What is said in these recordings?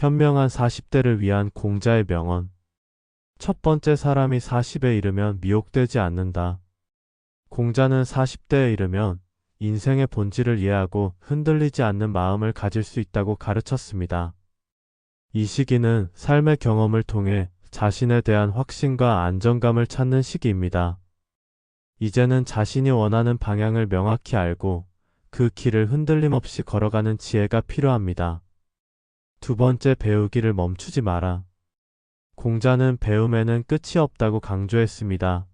현명한 40대를 위한 공자의 명언. 첫 번째 사람이 40에 이르면 미혹되지 않는다. 공자는 40대에 이르면 인생의 본질을 이해하고 흔들리지 않는 마음을 가질 수 있다고 가르쳤습니다. 이 시기는 삶의 경험을 통해 자신에 대한 확신과 안정감을 찾는 시기입니다. 이제는 자신이 원하는 방향을 명확히 알고 그 길을 흔들림 없이 걸어가는 지혜가 필요합니다. 두 번째 배우기를 멈추지 마라. 공자는 배움에는 끝이 없다고 강조했습니다.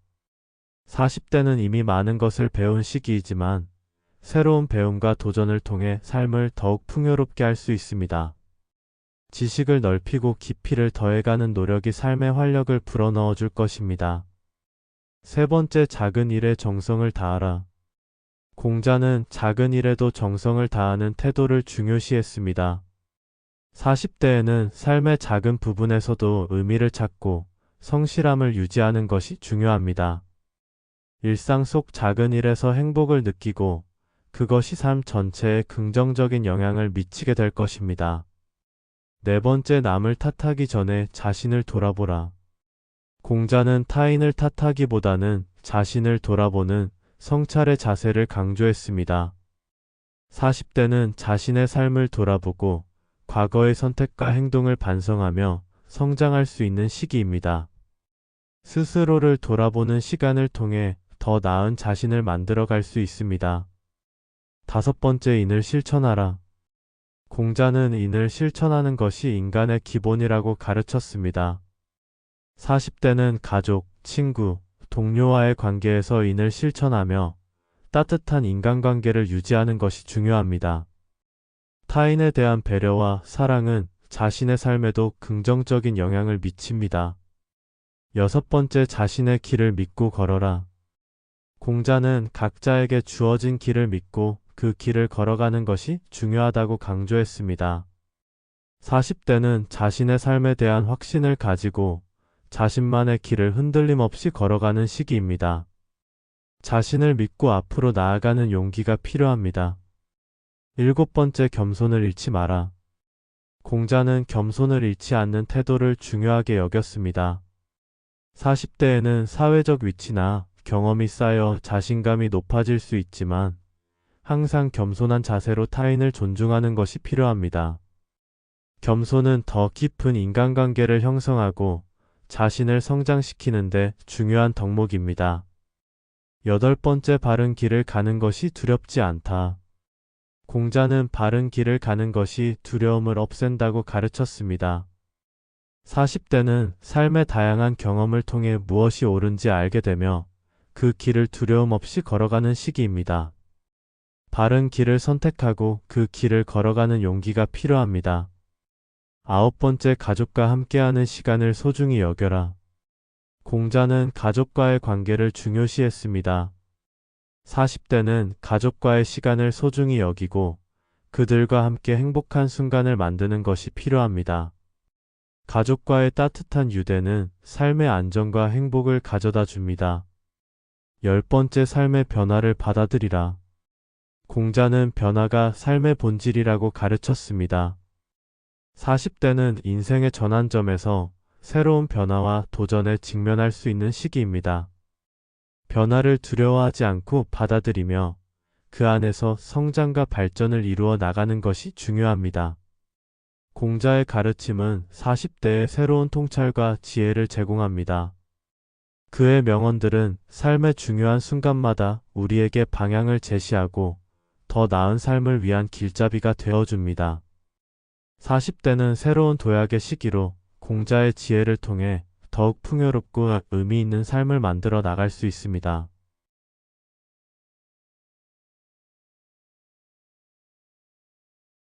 40대는 이미 많은 것을 배운 시기이지만 새로운 배움과 도전을 통해 삶을 더욱 풍요롭게 할 수 있습니다. 지식을 넓히고 깊이를 더해가는 노력이 삶의 활력을 불어넣어 줄 것입니다. 세 번째 작은 일에 정성을 다하라. 공자는 작은 일에도 정성을 다하는 태도를 중요시했습니다. 40대에는 삶의 작은 부분에서도 의미를 찾고 성실함을 유지하는 것이 중요합니다. 일상 속 작은 일에서 행복을 느끼고 그것이 삶 전체에 긍정적인 영향을 미치게 될 것입니다. 네 번째 남을 탓하기 전에 자신을 돌아보라. 공자는 타인을 탓하기보다는 자신을 돌아보는 성찰의 자세를 강조했습니다. 40대는 자신의 삶을 돌아보고 과거의 선택과 행동을 반성하며 성장할 수 있는 시기입니다. 스스로를 돌아보는 시간을 통해 더 나은 자신을 만들어 갈 수 있습니다. 다섯 번째 인을 실천하라. 공자는 인을 실천하는 것이 인간의 기본이라고 가르쳤습니다. 40대는 가족, 친구, 동료와의 관계에서 인을 실천하며 따뜻한 인간관계를 유지하는 것이 중요합니다. 타인에 대한 배려와 사랑은 자신의 삶에도 긍정적인 영향을 미칩니다. 여섯 번째 자신의 길을 믿고 걸어라. 공자는 각자에게 주어진 길을 믿고 그 길을 걸어가는 것이 중요하다고 강조했습니다. 40대는 자신의 삶에 대한 확신을 가지고 자신만의 길을 흔들림 없이 걸어가는 시기입니다. 자신을 믿고 앞으로 나아가는 용기가 필요합니다. 일곱 번째 겸손을 잃지 마라. 공자는 겸손을 잃지 않는 태도를 중요하게 여겼습니다. 40대에는 사회적 위치나 경험이 쌓여 자신감이 높아질 수 있지만 항상 겸손한 자세로 타인을 존중하는 것이 필요합니다. 겸손은 더 깊은 인간관계를 형성하고 자신을 성장시키는데 중요한 덕목입니다. 여덟 번째 바른 길을 가는 것이 두렵지 않다. 공자는 바른 길을 가는 것이 두려움을 없앤다고 가르쳤습니다. 40대는 삶의 다양한 경험을 통해 무엇이 옳은지 알게 되며 그 길을 두려움 없이 걸어가는 시기입니다. 바른 길을 선택하고 그 길을 걸어가는 용기가 필요합니다. 아홉 번째 가족과 함께하는 시간을 소중히 여겨라. 공자는 가족과의 관계를 중요시했습니다. 40대는 가족과의 시간을 소중히 여기고 그들과 함께 행복한 순간을 만드는 것이 필요합니다. 가족과의 따뜻한 유대는 삶의 안정과 행복을 가져다 줍니다. 열 번째 삶의 변화를 받아들이라. 공자는 변화가 삶의 본질이라고 가르쳤습니다. 40대는 인생의 전환점에서 새로운 변화와 도전에 직면할 수 있는 시기입니다. 변화를 두려워하지 않고 받아들이며 그 안에서 성장과 발전을 이루어 나가는 것이 중요합니다. 공자의 가르침은 40대의 새로운 통찰과 지혜를 제공합니다. 그의 명언들은 삶의 중요한 순간마다 우리에게 방향을 제시하고 더 나은 삶을 위한 길잡이가 되어줍니다. 40대는 새로운 도약의 시기로 공자의 지혜를 통해 더욱 풍요롭고 의미 있는 삶을 만들어 나갈 수 있습니다.